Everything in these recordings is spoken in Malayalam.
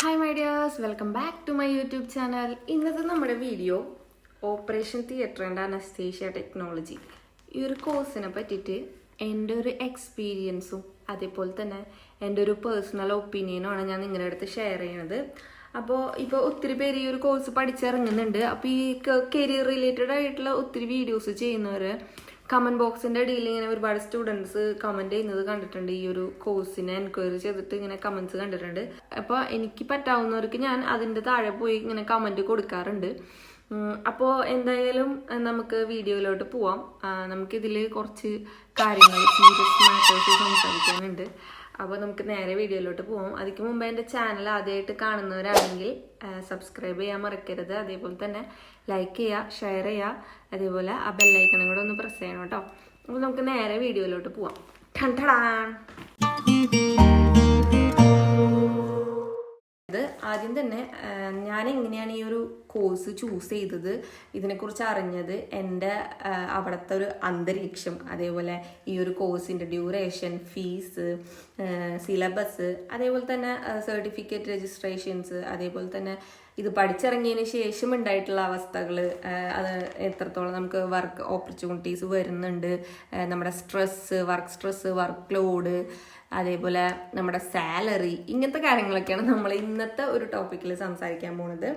Hi my dears welcome back to my YouTube channel ഇന്നത്തെ നമ്മുടെ video operation theatre and anaesthesia technology ഈ ഒരു കോഴ്സിനെ പറ്റിയിട്ട് എന്റെ ഒരു എക്സ്പീരിയൻസും അതേപോലെ തന്നെ എന്റെ ഒരു പേഴ്സണൽ ഒപ്പീനിയനുമാണ് ഞാൻ നിങ്ങളുടെ അടുത്ത് ഷെയർ ചെയ്യണത്. അപ്പോൾ ഇപ്പോൾ ഒത്തിരി പേര് ഈ ഒരു കോഴ്സ് പഠിച്ചിറങ്ങുന്നുണ്ട്. അപ്പോൾ ഈ കരിയർ റിലേറ്റഡ് ആയിട്ടുള്ള ഒത്തിരി വീഡിയോസ് ചെയ്യുന്നവർ കമന്റ് ബോക്സിന്റെ അടിയിൽ ഇങ്ങനെ ഒരുപാട് സ്റ്റുഡൻസ് കമന്റ് ചെയ്യുന്നത് കണ്ടിട്ടുണ്ട്. ഈ ഒരു കോഴ്സിനെ എൻക്വയറി ചെയ്തിട്ട് ഇങ്ങനെ കമന്റ്സ് കണ്ടിട്ടുണ്ട്. അപ്പോൾ എനിക്ക് പറ്റാവുന്നവർക്ക് ഞാൻ അതിന്റെ താഴെ പോയി ഇങ്ങനെ കമന്റ് കൊടുക്കാറുണ്ട്. അപ്പോൾ എന്തായാലും നമുക്ക് വീഡിയോയിലോട്ട് പോവാം. നമുക്ക് നമുക്കിതിൽ കുറച്ച് കാര്യങ്ങൾ സീരിയസ് മാറ്റേഴ്സ് സംസാരിക്കാനുണ്ട്. അപ്പോൾ നമുക്ക് നേരെ വീഡിയോയിലോട്ട് പോകും അതിക്ക് മുമ്പ് എന്റെ ചാനൽ ആദ്യമായിട്ട് കാണുന്നവരാണെങ്കിൽ സബ്സ്ക്രൈബ് ചെയ്യാൻ മറക്കരുത്. അതേപോലെ തന്നെ ലൈക്ക് ചെയ്യുക ഷെയർ ചെയ്യുക അതേപോലെ ആ ബെല്ലൈക്കണും കൂടെ ഒന്ന് പ്രസ് ചെയ്യണം കേട്ടോ. അപ്പോൾ നമുക്ക് നേരെ വീഡിയോയിലോട്ട് പോവാം. ടാൻ. ഇത് ആദ്യം തന്നെ ഞാൻ എങ്ങനെയാണ് ഈ ഒരു കോഴ്സ് ചൂസ് ചെയ്തത്? ഇതിനെക്കുറിച്ച് അറിഞ്ഞത് എന്റെ അവിടുത്തെ ഒരു അന്തരീക്ഷം അതേപോലെ ഈ ഒരു കോഴ്സിന്റെ ഡ്യൂറേഷൻ ഫീസ് സിലബസ് അതേപോലെ തന്നെ സർട്ടിഫിക്കറ്റ് രജിസ്ട്രേഷൻസ് അതേപോലെ തന്നെ ഇത് പഠിച്ചിറങ്ങിയതിന് ശേഷം ഉണ്ടായിട്ടുള്ള അവസ്ഥകൾ അത് എത്രത്തോളം നമുക്ക് വർക്ക് ഓപ്പർച്യൂണിറ്റീസ് വരുന്നുണ്ട് നമ്മുടെ stress work stress work load അതേപോലെ നമ്മുടെ സാലറി ഇങ്ങനത്തെ കാര്യങ്ങളൊക്കെയാണ് നമ്മൾ ഇന്നത്തെ ഒരു ടോപ്പിക്കിൽ സംസാരിക്കാൻ പോകുന്നത്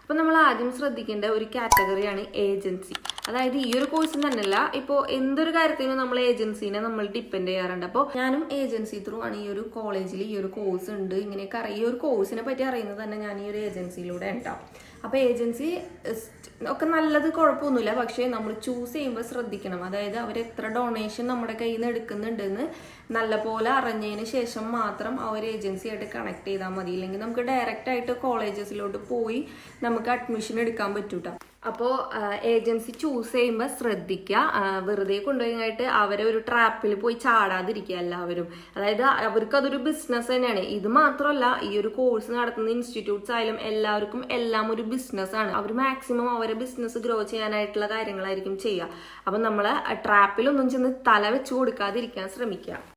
അപ്പം നമ്മൾ ആദ്യം ശ്രദ്ധിക്കേണ്ട ഒരു കാറ്റഗറിയാണ് ഏജൻസി അതായത് ഈ ഒരു കോഴ്സ് തന്നെയല്ല ഇപ്പോൾ എന്തൊരു കാര്യത്തിനും നമ്മൾ ഏജൻസീനെ നമ്മൾ ഡിപ്പെൻഡ് ചെയ്യാറുണ്ട്. അപ്പോൾ ഞാനും ഏജൻസി ത്രൂ ആണ് ഈ ഒരു കോളേജിൽ ഈ ഒരു കോഴ്സ് ഉണ്ട്. ഇങ്ങനെയൊക്കെ അറിയാം. ഈ ഒരു കോഴ്സിനെ പറ്റി അറിയുന്നത് തന്നെ ഞാൻ ഈ ഒരു ഏജൻസിയിലൂടെ ഉണ്ടാവും അപ്പോൾ ഏജൻസി ഒക്കെ നല്ലത് കുഴപ്പമൊന്നുമില്ല. പക്ഷേ നമ്മൾ ചൂസ് ചെയ്യുമ്പോൾ ശ്രദ്ധിക്കണം. അതായത് അവർ എത്ര ഡൊണേഷൻ നമ്മുടെ കയ്യിൽ നിന്ന് എടുക്കുന്നുണ്ടെന്ന് നല്ലപോലെ അറിഞ്ഞതിന് ശേഷം മാത്രം ആ ഒരു ഏജൻസിയായിട്ട് കണക്ട് ചെയ്താൽ മതി. ഇല്ലെങ്കിൽ നമുക്ക് ഡയറക്റ്റ് ആയിട്ട് കോളേജസിലോട്ട് പോയി നമുക്ക് അഡ്മിഷൻ എടുക്കാൻ പറ്റൂട്ടോ. അപ്പോൾ ഏജൻസി ചൂസ് ചെയ്യുമ്പോൾ ശ്രദ്ധിക്കുക വെറുതെ കൊണ്ടുപോയിട്ട് അവരെ ഒരു ട്രാപ്പിൽ പോയി ചാടാതിരിക്കുക എല്ലാവരും. അതായത് അവർക്ക് അതൊരു ബിസിനസ് തന്നെയാണ്. ഇത് മാത്രമല്ല ഈ ഒരു കോഴ്സ് നടത്തുന്ന ഇൻസ്റ്റിറ്റ്യൂട്ട്സ് ആയാലും എല്ലാവർക്കും എല്ലാം ഒരു ബിസിനസ് ആണ്. അവർ മാക്സിമം അവരെ ബിസിനസ് ഗ്രോ ചെയ്യാനായിട്ടുള്ള കാര്യങ്ങളായിരിക്കും ചെയ്യുക. അപ്പം നമ്മൾ ട്രാപ്പിലൊന്നും ചെന്ന് തല വെച്ച് കൊടുക്കാതിരിക്കാൻ ശ്രമിക്കുക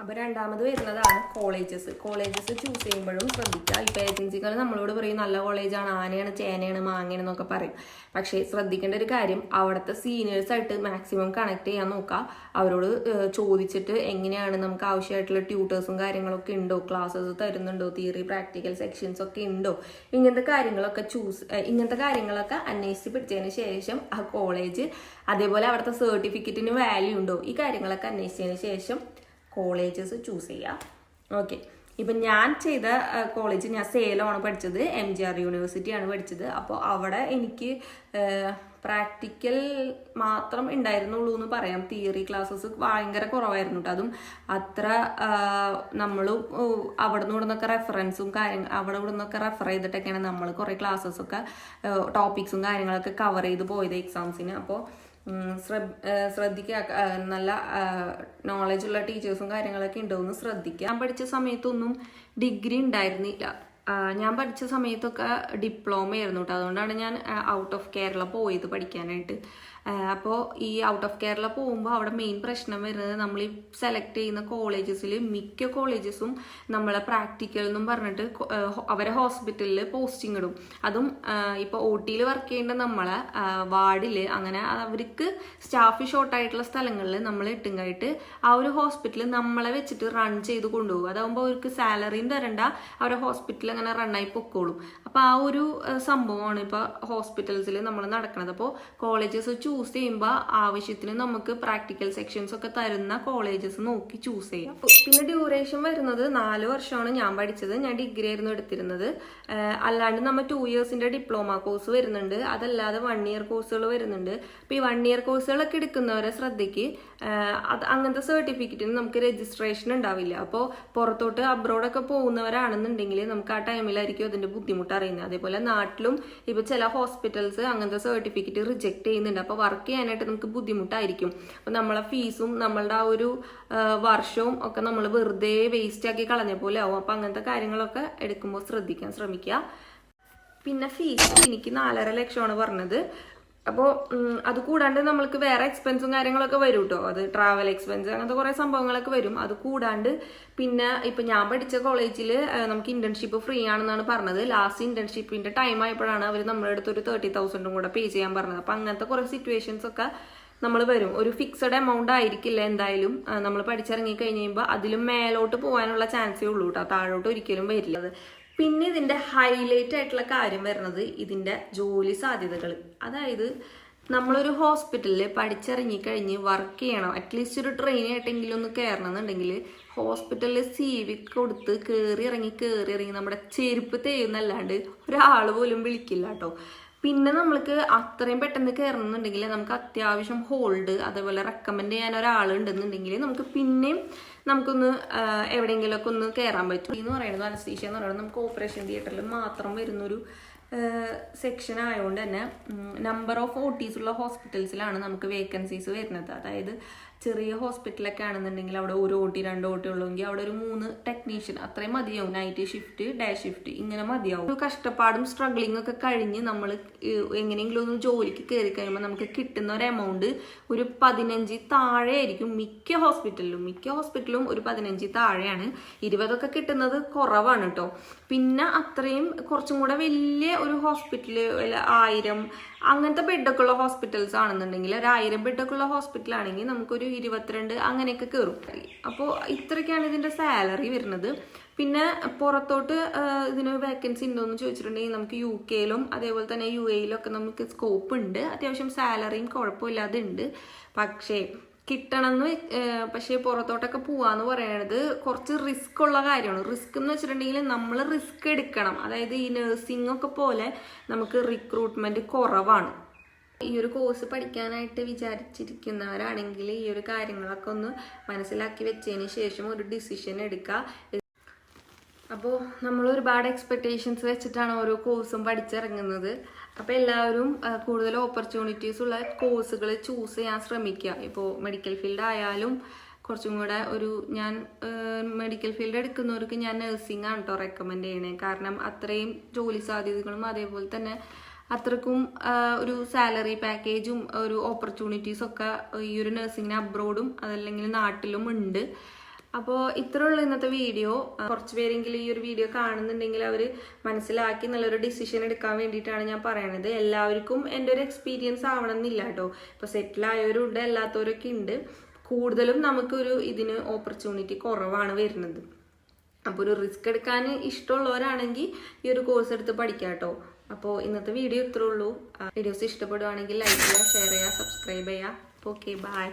അപ്പോൾ രണ്ടാമത് വരുന്നതാണ് കോളേജസ് കോളേജസ് ചൂസ് ചെയ്യുമ്പോഴും ശ്രദ്ധിക്കുക. ഇപ്പോൾ ഏജൻസികൾ നമ്മളോട് പറയും നല്ല കോളേജാണ് ആനയാണ് ചേനയാണ് മാങ്ങയാണ് എന്നൊക്കെ പറയും. പക്ഷേ ശ്രദ്ധിക്കേണ്ട ഒരു കാര്യം അവിടുത്തെ സീനിയേഴ്സ് ആയിട്ട് മാക്സിമം കണക്ട് ചെയ്യാൻ നോക്കുക. അവരോട് ചോദിച്ചിട്ട് എങ്ങനെയാണ് നമുക്ക് ആവശ്യമായിട്ടുള്ള ട്യൂട്ടേഴ്സും കാര്യങ്ങളൊക്കെ ഉണ്ടോ? ക്ലാസ്സസ് തരുന്നുണ്ടോ? തിയറി പ്രാക്ടിക്കൽ സെക്ഷൻസ് ഒക്കെ ഉണ്ടോ? ഇങ്ങനത്തെ കാര്യങ്ങളൊക്കെ ചൂസ് ഇങ്ങനത്തെ കാര്യങ്ങളൊക്കെ അന്വേഷിച്ച് പിടിച്ചതിന് ശേഷം ആ കോളേജ് അതേപോലെ അവിടുത്തെ സർട്ടിഫിക്കറ്റിന് വാല്യൂ ഉണ്ടോ? ഈ കാര്യങ്ങളൊക്കെ അന്വേഷിച്ചതിന് ശേഷം കോളേജസ് ചൂസ് ചെയ്യാം. ഓക്കെ. ഇപ്പം ഞാൻ ചെയ്ത കോളേജ് ഞാൻ സേലമാണ് പഠിച്ചത്. എം ജി ആർ യൂണിവേഴ്സിറ്റിയാണ് പഠിച്ചത്. അപ്പോൾ അവിടെ എനിക്ക് പ്രാക്ടിക്കൽ മാത്രം ഉണ്ടായിരുന്നുള്ളൂ എന്ന് പറയാം. തിയറി ക്ലാസ്സസ് ഭയങ്കര കുറവായിരുന്നു കേട്ടോ. അതും അത്ര നമ്മൾ അവിടെ നിന്ന് ഇവിടുന്നൊക്കെ റെഫറൻസും കാര്യങ്ങൾ അവിടെ ഇവിടെ നിന്നൊക്കെ റെഫർ ചെയ്തിട്ടൊക്കെയാണ് നമ്മൾ കുറേ ക്ലാസ്സസൊക്കെ ടോപ്പിക്സും കാര്യങ്ങളൊക്കെ കവർ ചെയ്ത് പോയത് എക്സാംസിന് അപ്പോൾ ശ്രദ്ധിക്കുക നല്ല നോളജുള്ള ടീച്ചേഴ്സും കാര്യങ്ങളൊക്കെ ഉണ്ടോയെന്ന് ശ്രദ്ധിക്കുക ഞാൻ പഠിച്ച സമയത്തൊന്നും ഡിഗ്രി ഉണ്ടായിരുന്നില്ല. ഞാൻ പഠിച്ച സമയത്തൊക്കെ ഡിപ്ലോമ ആയിരുന്നു കേട്ടോ അതുകൊണ്ടാണ് ഞാൻ ഔട്ട് ഓഫ് കേരള പോയത് പഠിക്കാനായിട്ട്. അപ്പോൾ ഈ ഔട്ട് ഓഫ് കേരള പോകുമ്പോൾ അവിടെ മെയിൻ പ്രശ്നം വരുന്നത് നമ്മൾ ഈ സെലക്ട് ചെയ്യുന്ന കോളേജസിൽ മിക്ക കോളേജസും നമ്മളെ പ്രാക്ടിക്കൽ എന്നും പറഞ്ഞിട്ട് അവരെ ഹോസ്പിറ്റലിൽ പോസ്റ്റിംഗ് ഇടും. അതും ഇപ്പോൾ ഒ ടിയിൽ വർക്ക് ചെയ്യേണ്ട നമ്മളെ വാർഡിൽ അങ്ങനെ അവർക്ക് സ്റ്റാഫ് ഷോർട്ട് ആയിട്ടുള്ള സ്ഥലങ്ങളിൽ നമ്മൾ ഇട്ടുങ്ങായിട്ട് ആ ഒരു ഹോസ്പിറ്റൽ നമ്മളെ വെച്ചിട്ട് റൺ ചെയ്ത് കൊണ്ടുപോകും. അതാകുമ്പോൾ അവർക്ക് സാലറിയും തരണ്ട അവരെ ഹോസ്പിറ്റൽ അങ്ങനെ റണ്ണായി പൊക്കോളും. അപ്പോൾ ആ ഒരു സംഭവമാണ് ഇപ്പോൾ ഹോസ്പിറ്റൽസിൽ നമ്മൾ നടക്കുന്നത് അപ്പോൾ കോളേജസ് ചൂസ് ചെയ്യുമ്പോൾ ആവശ്യത്തിന് നമുക്ക് പ്രാക്ടിക്കൽ സെക്ഷൻസ് ഒക്കെ തരുന്ന കോളേജസ് നോക്കി ചൂസ് ചെയ്യാം. പിന്നെ ഡ്യൂറേഷൻ വരുന്നത് നാല് വർഷമാണ് ഞാൻ പഠിച്ചത്. ഞാൻ ഡിഗ്രി ആയിരുന്നു എടുത്തിരുന്നത്. അല്ലാണ്ട് നമ്മൾ ടു ഇയേഴ്സിന്റെ ഡിപ്ലോമ കോഴ്സ് വരുന്നുണ്ട്. അതല്ലാതെ വൺ ഇയർ കോഴ്സുകൾ വരുന്നുണ്ട്. അപ്പോൾ ഈ വൺ ഇയർ കോഴ്സുകളൊക്കെ എടുക്കുന്നവരെ ശ്രദ്ധയ്ക്ക് അത് അങ്ങനത്തെ സർട്ടിഫിക്കറ്റിന് നമുക്ക് രജിസ്ട്രേഷൻ ഉണ്ടാവില്ല. അപ്പോൾ പുറത്തോട്ട് അബ്രോഡൊക്കെ പോകുന്നവരാണെന്നുണ്ടെങ്കിൽ നമുക്ക് ആ ടൈമിലായിരിക്കും അതിന്റെ ബുദ്ധിമുട്ട് അറിയുന്നത്. അതേപോലെ നാട്ടിലും ഇപ്പോൾ ചില ഹോസ്പിറ്റൽസ് അങ്ങനത്തെ സർട്ടിഫിക്കറ്റ് റിജക്റ്റ് ചെയ്യുന്നുണ്ട്. അപ്പോൾ വർക്ക് ചെയ്യാനായിട്ട് നമുക്ക് ബുദ്ധിമുട്ടായിരിക്കും. അപ്പം നമ്മളെ ഫീസും നമ്മളുടെ ആ ഒരു വർഷവും ഒക്കെ നമ്മൾ വെറുതെ വേസ്റ്റ് ആക്കി കളഞ്ഞ പോലെ ആവും. അപ്പം അങ്ങനത്തെ കാര്യങ്ങളൊക്കെ എടുക്കുമ്പോൾ ശ്രദ്ധിക്കാൻ ശ്രമിക്കുക. പിന്നെ ഫീസ് എനിക്ക് നാലര ലക്ഷമാണ് പറഞ്ഞത്. അപ്പോൾ അത് കൂടാണ്ട് നമ്മൾക്ക് വേറെ എക്സ്പെൻസും കാര്യങ്ങളൊക്കെ വരും കേട്ടോ അത് ട്രാവൽ എക്സ്പെൻസ് അങ്ങനത്തെ കുറേ സംഭവങ്ങളൊക്കെ വരും. അത് കൂടാണ്ട് പിന്നെ ഇപ്പം ഞാൻ പഠിച്ച കോളേജിൽ നമുക്ക് ഇന്റേൺഷിപ്പ് ഫ്രീ ആണെന്നാണ് പറഞ്ഞത്. ലാസ്റ്റ് ഇന്റേൺഷിപ്പിന്റെ ടൈം ആയപ്പോഴാണ് അവർ നമ്മുടെ അടുത്ത് ഒരു തേർട്ടി തൗസൻഡും കൂടെ പേ ചെയ്യാൻ പറഞ്ഞത്. അപ്പം അങ്ങനത്തെ കുറേ സിറ്റുവേഷൻസ് ഒക്കെ നമ്മൾ വരും. ഒരു ഫിക്സഡ് എമൗണ്ട് ആയിരിക്കില്ല എന്തായാലും. നമ്മൾ പഠിച്ചിറങ്ങി കഴിഞ്ഞ് കഴിയുമ്പോൾ അതിലും മേലോട്ട് പോകാനുള്ള ചാൻസേ ഉള്ളൂ കേട്ടോ താഴോട്ട് ഒരിക്കലും വരില്ല. പിന്നെ ഇതിന്റെ ഹൈലൈറ്റ് ആയിട്ടുള്ള കാര്യം വരുന്നത് ഇതിന്റെ ജോലി സാധ്യതകൾ അതായത് നമ്മളൊരു ഹോസ്പിറ്റലിൽ പഠിച്ചിറങ്ങി കഴിഞ്ഞ് വർക്ക് ചെയ്യണം. അറ്റ്ലീസ്റ്റ് ഒരു ട്രെയിൻ ആയിട്ടെങ്കിലും ഒന്ന് കയറണം എന്നുണ്ടെങ്കിൽ ഹോസ്പിറ്റലിൽ സി വി കൊടുത്ത് കയറി ഇറങ്ങി കയറി ഇറങ്ങി നമ്മുടെ ചെരുപ്പ് തേയുന്നല്ലാണ്ട് ഒരാൾ പോലും വിളിക്കില്ല കേട്ടോ പിന്നെ നമ്മൾക്ക് അത്രയും പെട്ടെന്ന് കയറണമെന്നുണ്ടെങ്കിൽ നമുക്ക് അത്യാവശ്യം ഹോൾഡ് അതേപോലെ റെക്കമെൻഡ് ചെയ്യാൻ ഒരാളുണ്ടെന്നുണ്ടെങ്കിൽ നമുക്ക് പിന്നെയും നമുക്കൊന്ന് എവിടെയെങ്കിലുമൊക്കെ ഒന്ന് കയറാൻ പറ്റും. എന്ന് പറയുന്നത് അനസ്തീഷ്യ എന്ന് പറയുന്നത് നമുക്ക് ഓപ്പറേഷൻ തിയേറ്ററിൽ മാത്രം വരുന്നൊരു സെക്ഷൻ ആയതുകൊണ്ട് തന്നെ നമ്പർ ഓഫ് ഒ ഉള്ള ഹോസ്പിറ്റൽസിലാണ് നമുക്ക് വേക്കൻസീസ് വരുന്നത്. അതായത് ചെറിയ ഹോസ്പിറ്റലൊക്കെ ആണെന്നുണ്ടെങ്കിൽ അവിടെ ഒരു ഓട്ടി രണ്ട് ഓട്ടി ഉള്ളെങ്കിൽ അവിടെ ഒരു മൂന്ന് ടെക്നീഷ്യൻ അത്രയും മതിയാവും. നൈറ്റ് ഷിഫ്റ്റ് ഡേ ഷിഫ്റ്റ് ഇങ്ങനെ മതിയാവും. കഷ്ടപ്പാടും സ്ട്രഗ്ലിംഗ് ഒക്കെ കഴിഞ്ഞ് നമ്മൾ എങ്ങനെയെങ്കിലും ഒന്ന് ജോലിക്ക് കയറി കഴിയുമ്പോൾ നമുക്ക് കിട്ടുന്ന ഒരു എമൗണ്ട് ഒരു പതിനഞ്ച് താഴെ ആയിരിക്കും മിക്ക ഹോസ്പിറ്റലിലും മിക്ക ഹോസ്പിറ്റലും ഒരു പതിനഞ്ച് താഴെയാണ്. ഇരുപതൊക്കെ കിട്ടുന്നത് കുറവാണ് കേട്ടോ പിന്നെ അത്രയും കുറച്ചും കൂടെ വലിയ ഒരു ഹോസ്പിറ്റൽ ആയിരം അങ്ങനത്തെ ബെഡൊക്കെ ഉള്ള ഹോസ്പിറ്റൽസ് ആണെന്നുണ്ടെങ്കിൽ ഒരു ആയിരം ബെഡൊക്കെ ഉള്ള ഹോസ്പിറ്റലാണെങ്കിൽ നമുക്കൊരു ഇരുപത്തിരണ്ട് അങ്ങനെയൊക്കെ കയറും അപ്പോൾ ഇത്രയൊക്കെയാണ് ഇതിന്റെ സാലറി വരുന്നത്. പിന്നെ പുറത്തോട്ട് ഇതിന് വേക്കൻസി ഉണ്ടോ എന്ന് ചോദിച്ചിട്ടുണ്ടെങ്കിൽ നമുക്ക് യു കെയിലും അതേപോലെ തന്നെ യു എയിലും ഒക്കെ നമുക്ക് സ്കോപ്പ് ഉണ്ട്. അത്യാവശ്യം സാലറിയും കുഴപ്പമില്ലാതെ ഉണ്ട്. പക്ഷേ കിട്ടണമെന്ന് പക്ഷേ പുറത്തോട്ടൊക്കെ പോവാന്ന് പറയണത് കുറച്ച് റിസ്ക് ഉള്ള കാര്യമാണ്. റിസ്ക് എന്ന് വെച്ചിട്ടുണ്ടെങ്കിൽ നമ്മൾ റിസ്ക് എടുക്കണം. അതായത് ഈ നഴ്സിംഗ് ഒക്കെ പോലെ നമുക്ക് റിക്രൂട്ട്മെന്റ് കുറവാണ്. ഈ ഒരു കോഴ്സ് പഠിക്കാനായിട്ട് വിചാരിച്ചിരിക്കുന്നവരാണെങ്കിൽ ഈ ഒരു കാര്യങ്ങളൊക്കെ ഒന്ന് മനസ്സിലാക്കി വെച്ചതിന് ശേഷം ഒരു ഡിസിഷൻ എടുക്കുക അപ്പോൾ നമ്മൾ ഒരുപാട് എക്സ്പെക്റ്റേഷൻസ് വെച്ചിട്ടാണ് ഓരോ കോഴ്സും പഠിച്ചിറങ്ങുന്നത്. അപ്പോൾ എല്ലാവരും കൂടുതൽ ഓപ്പർച്യൂണിറ്റീസ് ഉള്ള കോഴ്സുകൾ ചൂസ് ചെയ്യാൻ ശ്രമിക്കുക. ഇപ്പോൾ മെഡിക്കൽ ഫീൽഡ് ആയാലും കുറച്ചും കൂടെ ഒരു ഞാൻ മെഡിക്കൽ ഫീൽഡ് എടുക്കുന്നവർക്ക് ഞാൻ നഴ്സിംഗ് ആണ് കേട്ടോ റെക്കമെൻഡ് ചെയ്യണേ കാരണം അത്രയും ജോലി സാധ്യതകളും അതേപോലെ തന്നെ അത്രക്കും ഒരു സാലറി പാക്കേജും ഒരു ഓപ്പർച്യൂണിറ്റീസ് ഒക്കെ ഈ ഒരു നഴ്സിങ്ങിന് അബ്രോഡും അതല്ലെങ്കിൽ നാട്ടിലും ഉണ്ട്. അപ്പോൾ ഇത്രയുള്ള ഇന്നത്തെ വീഡിയോ കുറച്ച് പേരെങ്കിലും ഈ ഒരു വീഡിയോ കാണുന്നുണ്ടെങ്കിൽ അവർ മനസ്സിലാക്കി നല്ലൊരു ഡിസിഷൻ എടുക്കാൻ വേണ്ടിയിട്ടാണ് ഞാൻ പറയണത്. എല്ലാവർക്കും എന്റെ ഒരു എക്സ്പീരിയൻസ് ആവണം എന്നില്ല കേട്ടോ. ഇപ്പോൾ സെറ്റിൽ ആയവരും ഉണ്ട് അല്ലാത്തവരൊക്കെ ഉണ്ട്. കൂടുതലും നമുക്കൊരു ഇതിന് ഓപ്പർച്യൂണിറ്റി കുറവാണ് വരുന്നത്. അപ്പോൾ ഒരു റിസ്ക് എടുക്കാൻ ഇഷ്ടമുള്ളവരാണെങ്കിൽ ഈ ഒരു കോഴ്സ് എടുത്ത് പഠിക്കാം കേട്ടോ അപ്പോൾ ഇന്നത്തെ വീഡിയോ ഇത്രേ ഉള്ളൂ. വീഡിയോസ് ഇഷ്ടപ്പെടുവാണെങ്കിൽ ലൈക്ക് ചെയ്യുക ഷെയർ ചെയ്യുക സബ്സ്ക്രൈബ് ചെയ്യുക. Okay bye